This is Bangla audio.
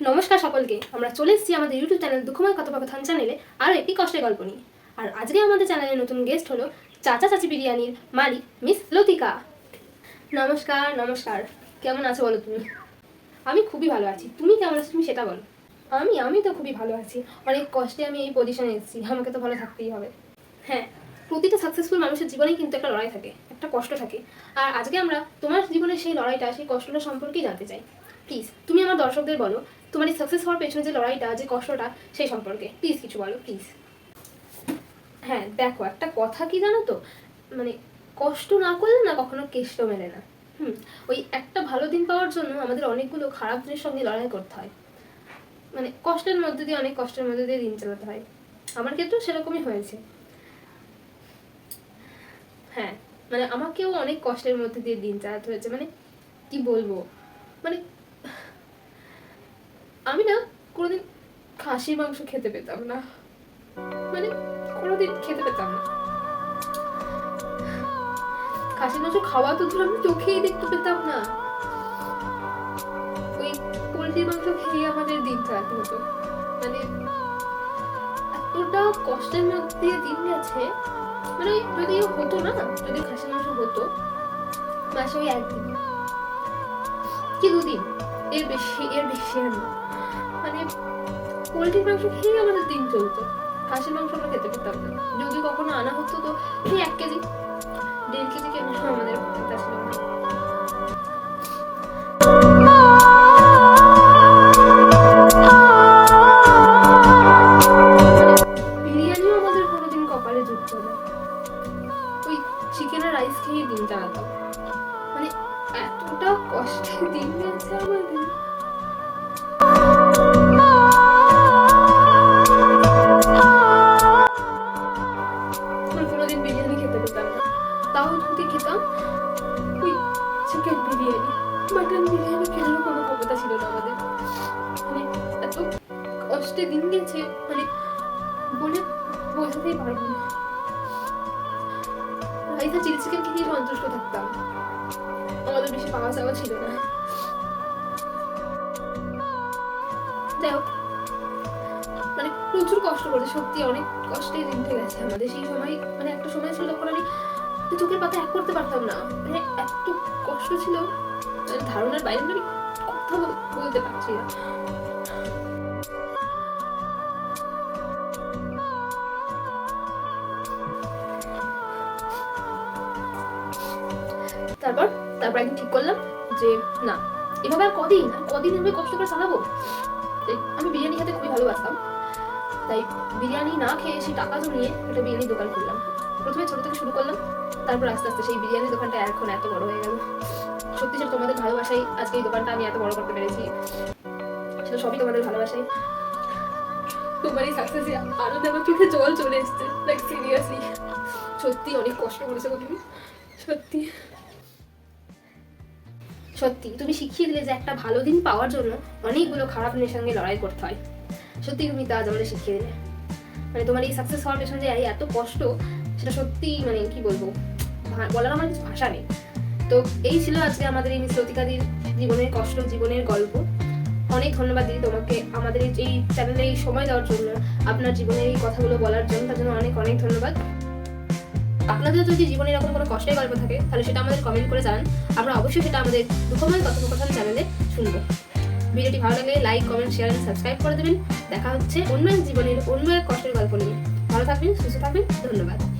নমস্কার সকলকে, আমরা চলে এসেছি আমাদের ইউটিউব চ্যানেল দুঃখময় কথোপকথন চ্যানেলে আরও একটি কষ্টের গল্প নিয়ে। আর আজকে আমাদের চ্যানেলের নতুন গেস্ট হলো চাচা চাচি বিরিয়ানির মালিক মিস লতিকা। নমস্কার নমস্কার। কেমন আছো বলো তুমি? আমি খুবই ভালো আছি। তুমি কেমন আছো তুমি সেটা বলো। আমি আমি তো খুবই ভালো আছি। অনেক কষ্টে আমি এই পজিশনে এসেছি। আমাকে তো ভালো থাকতেই হবে। হ্যাঁ প্রতিটা সাকসেসফুল মানুষের জীবনেই কিন্তু একটা লড়াই থাকে, একটা কষ্ট থাকে। আর আজকে আমরা তোমার জীবনের সেই লড়াইটা, সেই কষ্টটা সম্পর্কেই জানতে চাই। প্লিজ তুমি আমার দর্শকদের বলো, তোমার এই সাকসেস হওয়ার পেছনে যে লড়াইটা, যে কষ্টটা, সেই সম্পর্কে। প্লিজ কিছু বলো প্লিজ হ্যাঁ দেখো, একটা কথা কি জানো তো? মানে কষ্ট না করলে না কখনো কেষ্ট মেলে না। হুম, ওই একটা ভালো দিন পাওয়ার জন্য আমাদের অনেকগুলো খারাপ দিনের সঙ্গে লড়াই করতে হয়। মানে কষ্টের মধ্যে দিয়ে, অনেক কষ্টের মধ্যে দিয়ে দিন চালাতে হয়। আমার ক্ষেত্রেও সেরকমই হয়েছে। হ্যাঁ মানে আমাকেও অনেক কষ্টের মধ্যে দিয়ে দিন চালাতে হয়েছে। মানে কি বলব? মানে আমি না কোনোদিন খাসির মাংস খেতে পেতাম না। মানে কোনোদিন খেতে পেতাম না। খাসির মাংস খাওয়া তো ধর আমি চোখেই দেখতে পেতাম না। ওই পোলট্রির মাংস খেয়ে আমাদের দিন চালাতে হতো। মানে এতটা কষ্টের মধ্যে দিন গেছে। মানে যদি হতো না, যদি খাসির মাংস হতো, মাসে ওই একদিন। কি দুদিন? এর বেশি এর বেশি আর না। মানে পোলট্রির মাংস খেয়ে আমাদের দিন চলতো। খাসির মাংস আমরা খেতে পেতাম না। যদি কখনো আনা হতো তো সেই এক কেজি, দেড় কেজি কেন আমাদের খেতে ছিল না। রাইস খেয়ে দিন চালাতাম মানে এতটা কষ্টের দিন গেছে আমাদের। বিরিয়ানি মাটন বিরিয়ানি কোনো ছিল না আমাদের। মানে এত কষ্টে দিন গেছে মানে বলে বোঝাতেই পারব না। রাইসা চিলি চিকেন খেয়ে সন্তুষ্ট থাকতাম। আমাদের বেশি পাওয়া যাওয়া ছিল না। যাই হোক মানে প্রচুর কষ্ট করেছে, সত্যি অনেক কষ্টে দিনটা গেছে আমাদের। সেই সময় মানে একটা সময় ছিল তখন আমি চোখের পাতা এক করতে পারতাম না। মানে এত কষ্ট ছিল ধারণার বাইরে আমি কথা বলতে পারছি না। তারপর তারপর একদিন ঠিক করলাম যে, না, এভাবে আর কদিন আর কদিন এভাবে কষ্ট করে চালাবো? আমি বিরিয়ানি খেতে খুবই ভালোবাসতাম। তাই বিরিয়ানি না খেয়ে সেই টাকা জমিয়ে একটা বিরিয়ানির দোকান খুললাম। প্রথমে ছোট থেকে শুরু করলাম, তারপর আস্তে আস্তে সেই বিরিয়ানির দোকানটা এখন এত বড় হয়ে গেল। সত্যি সত্যি তোমাদের ভালোবাসাই আজকে এই দোকানটা আমি এত বড় করতে পেরেছি। সেটা সবই তোমাদের ভালোবাসাই। তোমার এই সাকসেসে আরও আমার চোখে জল চলে এসছে। লাইক সিরিয়াসলি সত্যি অনেক কষ্ট করেছ তুমি। সত্যি। সত্যি, তুমি শিখিয়ে দিলে যে একটা ভালো দিন পাওয়ার জন্য অনেকগুলো খারাপ দিনের সঙ্গে লড়াই করতে হয়। সত্যি তুমি তা আমাদের শিখিয়ে দিলে। মানে তোমার এই সাকসেস হওয়ার পেছনে যে এত কষ্ট সেটা সত্যি মানে কি বলব? বলার আমার কিছু ভাষা নেই। তো এই ছিল আজকে আমাদের এই মিস লতিকাদির জীবনের কষ্ট, জীবনের গল্প। অনেক ধন্যবাদ দিদি তোমাকে আমাদের এই- চ্যানেলে এই সময় দেওয়ার জন্য, আপনার জীবনের এই কথাগুলো বলার জন্য। তার জন্য অনেক অনেক ধন্যবাদ। আপনাদের যদি জীবনে এরকম কোনো কষ্টের গল্প থাকে, তাহলে সেটা আমাদের কমেন্ট করে জানান। আমরা অবশ্যই সেটা আমাদের দুঃখময় কথোপকথন চ্যানেলে শুনব। ভিডিওটি ভালো লাগলে like comment share and subscribe করে দেবেন। দেখা হচ্ছে অন্য জীবনের, অন্য এক কষ্টের গল্প নিয়ে। ভালো থাকবেন, সুস্থ থাকবেন, ধন্যবাদ।